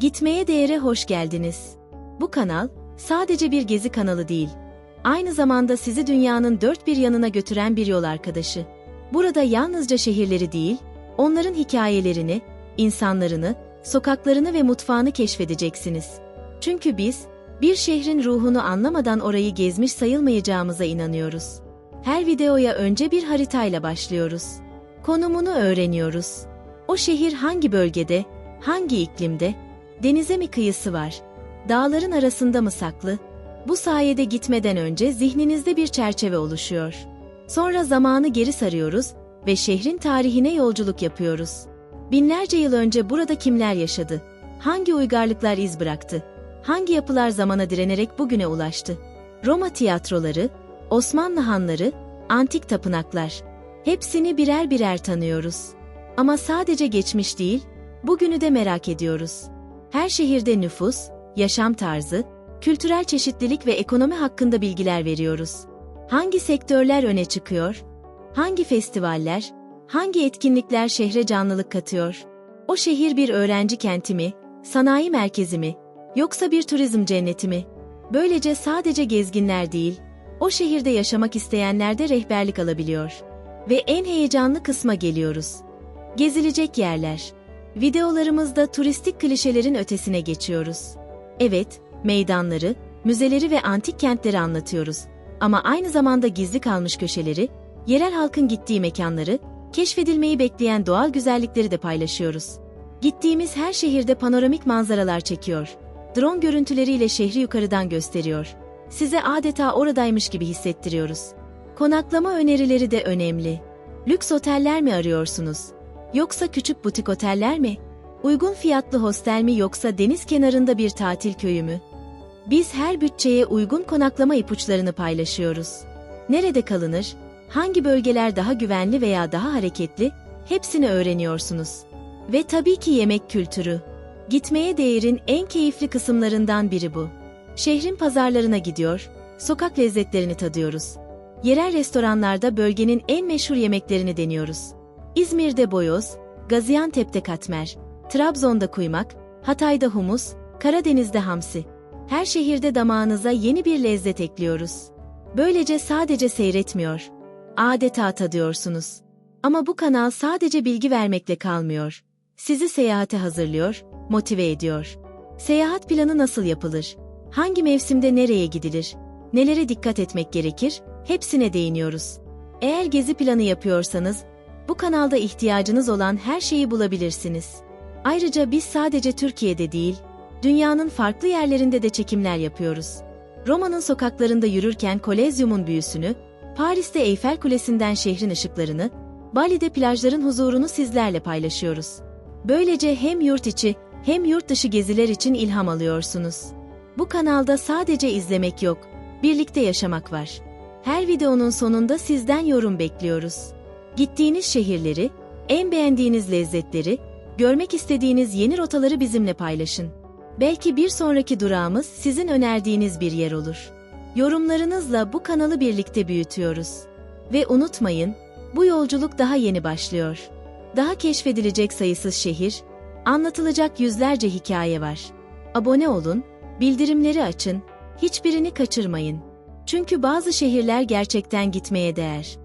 Gitmeye değere hoş geldiniz. Bu kanal, sadece bir gezi kanalı değil. Aynı zamanda sizi dünyanın dört bir yanına götüren bir yol arkadaşı. Burada yalnızca şehirleri değil, onların hikayelerini, insanlarını, sokaklarını ve mutfağını keşfedeceksiniz. Çünkü biz, bir şehrin ruhunu anlamadan orayı gezmiş sayılmayacağımıza inanıyoruz. Her videoya önce bir haritayla başlıyoruz. Konumunu öğreniyoruz. O şehir hangi bölgede, hangi iklimde, denize mi kıyısı var, dağların arasında mı saklı? Bu sayede gitmeden önce zihninizde bir çerçeve oluşuyor. Sonra zamanı geri sarıyoruz ve şehrin tarihine yolculuk yapıyoruz. Binlerce yıl önce burada kimler yaşadı? Hangi uygarlıklar iz bıraktı? Hangi yapılar zamana direnerek bugüne ulaştı? Roma tiyatroları, Osmanlı hanları, antik tapınaklar. Hepsini birer birer tanıyoruz. Ama sadece geçmiş değil, bugünü de merak ediyoruz. Her şehirde nüfus, yaşam tarzı, kültürel çeşitlilik ve ekonomi hakkında bilgiler veriyoruz. Hangi sektörler öne çıkıyor? Hangi festivaller, hangi etkinlikler şehre canlılık katıyor? O şehir bir öğrenci kenti mi, sanayi merkezi mi, yoksa bir turizm cenneti mi? Böylece sadece gezginler değil, o şehirde yaşamak isteyenler de rehberlik alabiliyor. Ve en heyecanlı kısma geliyoruz. Gezilecek yerler. Videolarımızda turistik klişelerin ötesine geçiyoruz. Evet, meydanları, müzeleri ve antik kentleri anlatıyoruz. Ama aynı zamanda gizli kalmış köşeleri, yerel halkın gittiği mekanları, keşfedilmeyi bekleyen doğal güzellikleri de paylaşıyoruz. Gittiğimiz her şehirde panoramik manzaralar çekiyor. Drone görüntüleriyle şehri yukarıdan gösteriyor. Size adeta oradaymış gibi hissettiriyoruz. Konaklama önerileri de önemli. Lüks oteller mi arıyorsunuz? Yoksa küçük butik oteller mi? Uygun fiyatlı hostel mi yoksa deniz kenarında bir tatil köyü mü? Biz her bütçeye uygun konaklama ipuçlarını paylaşıyoruz. Nerede kalınır? Hangi bölgeler daha güvenli veya daha hareketli? Hepsini öğreniyorsunuz. Ve tabii ki yemek kültürü. Gitmeye değerin en keyifli kısımlarından biri bu. Şehrin pazarlarına gidiyor, sokak lezzetlerini tadıyoruz. Yerel restoranlarda bölgenin en meşhur yemeklerini deniyoruz. İzmir'de boyoz, Gaziantep'te katmer, Trabzon'da kuymak, Hatay'da humus, Karadeniz'de hamsi. Her şehirde damağınıza yeni bir lezzet ekliyoruz. Böylece sadece seyretmiyor, adeta tadıyorsunuz. Ama bu kanal sadece bilgi vermekle kalmıyor. Sizi seyahate hazırlıyor, motive ediyor. Seyahat planı nasıl yapılır? Hangi mevsimde nereye gidilir? Nelere dikkat etmek gerekir? Hepsine değiniyoruz. Eğer gezi planı yapıyorsanız, bu kanalda ihtiyacınız olan her şeyi bulabilirsiniz. Ayrıca biz sadece Türkiye'de değil, dünyanın farklı yerlerinde de çekimler yapıyoruz. Roma'nın sokaklarında yürürken Kolezyum'un büyüsünü, Paris'te Eyfel Kulesi'nden şehrin ışıklarını, Bali'de plajların huzurunu sizlerle paylaşıyoruz. Böylece hem yurt içi hem yurt dışı geziler için ilham alıyorsunuz. Bu kanalda sadece izlemek yok, birlikte yaşamak var. Her videonun sonunda sizden yorum bekliyoruz. Gittiğiniz şehirleri, en beğendiğiniz lezzetleri, görmek istediğiniz yeni rotaları bizimle paylaşın. Belki bir sonraki durağımız sizin önerdiğiniz bir yer olur. Yorumlarınızla bu kanalı birlikte büyütüyoruz. Ve unutmayın, bu yolculuk daha yeni başlıyor. Daha keşfedilecek sayısız şehir, anlatılacak yüzlerce hikaye var. Abone olun, bildirimleri açın, hiçbirini kaçırmayın. Çünkü bazı şehirler gerçekten gitmeye değer.